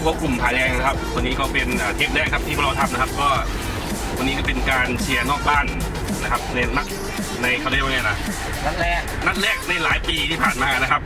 ครับก็กลุ่มผาแดงนะครับ วันนี้ก็เป็นอ่าเทปแรกครับที่พวกเราทำนะครับ ก็วันนี้ก็เป็นการเชียร์นอกบ้านนะครับในนัดในเขาเรียกว่าไงนะนั่นแหละนัดแรกในหลายปีที่ผ่านมานะครับ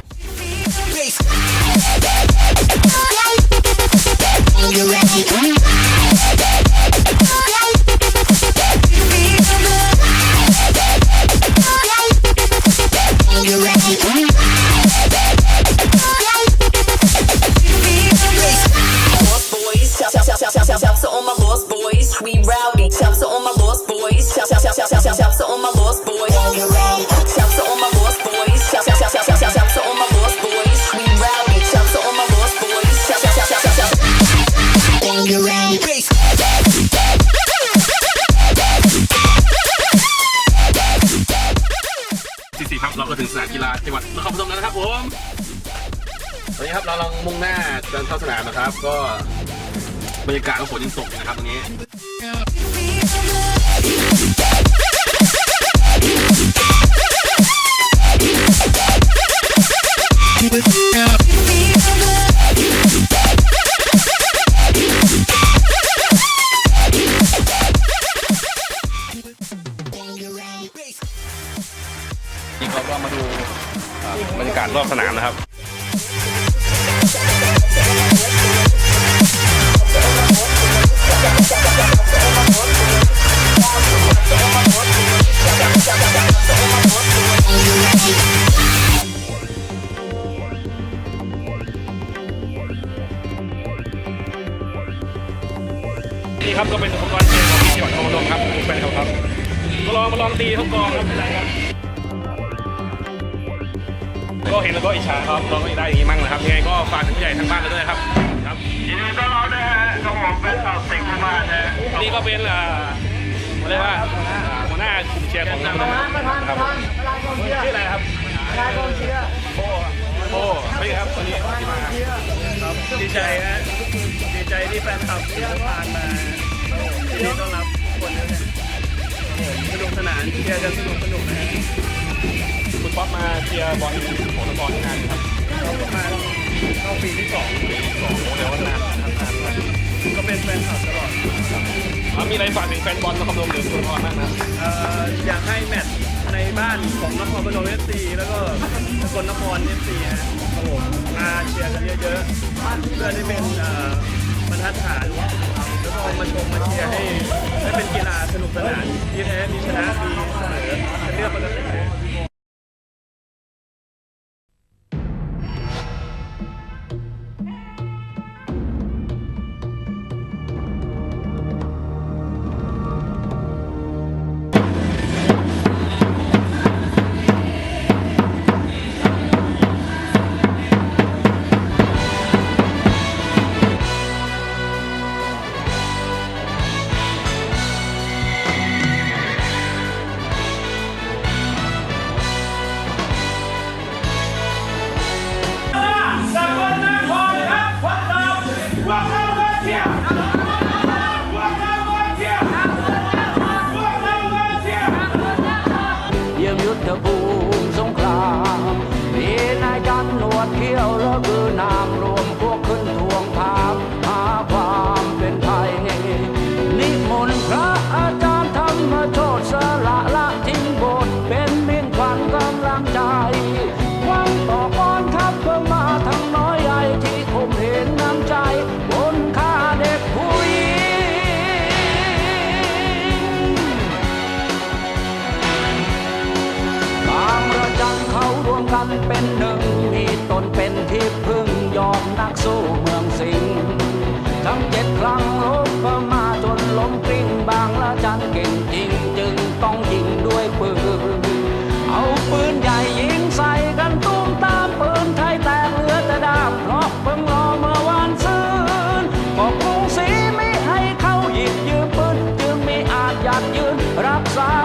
ผมตอนนี้ครับเรากำลังมุ่งหน้าเดินเข้าสนามนะครับ ก็บรรยากาศก็ฝนยังตกอยู่นะครับตรงนี้าศรอบสนามนะครับนี่ครับก็เป็นอุปกรณ์เกมของที่จังหวัดนครพนมครับแฟนเขาครับก็ลองมาลองตีทุกกองครับ ก็เห็นแล้วก็อิจฉาครับลองให้ได้อย่างนี้มั่งนะครับยังไงก็ฝากถึงผู้ใหญ่ทางบ้านเราด้วยครับครับยินดีต้อนรับนะฮะกระผมเป็นสาวสิงห์มานะนี่ก็เป็นอ่าเรียกว่าอ่าหัวหน้ากลุ่มเชียร์ของนครพนมนะครับชื่ออะไรครับโอ้โอ้ไม่ครับวันนี้ที่มาครับดีใจฮะดีใจที่แฟนคลับที่ผ่านมาที่นี่ต้อนรับทุกคนนะฮะสนุกสนานเชียร์กันสนุกสนุกนะฮะคุณ ป๊อปมาเชียร์บอลของนครที่นานครับเราประมาเข้าปีที่สองปีสองเดี๋ยวว่านานนะครับนานากก็เป็นแฟนคลับตลอดอ่ามีอะไรฝากถึงแฟนบอลนครพนมหรือคุณพรบ้างนะอยากให้แมตช์ในบ้านของนครพนมเอฟซีแล้วก็สกลนครเอฟซีฮะครับผมมาเชียร์กันเยอะๆเพื่อที่เป็นบรรทัดฐานแล้วก็มาชมมาเชียร์ให้ให้เป็นกีฬาสนุกสนานที่แท้มีชนะมีเสมอเป็นเรื่องปกติ้วแล้วคือนามรวมพวกขึ้นทวงถามหาความเป็นไทย นิมนต์พระอาจารย์ธรรมโชตสละละทิ้งบทเป็นมิ่งขวัญกำลังใจหวังต่อกองทัพเพื่อมาทั้งน้อยใหญ่ที่คมเห็นน้ำใจบนค่าเด็กผู้หญิงบางระจันเขารวมกันเป็นหนึ่ง จ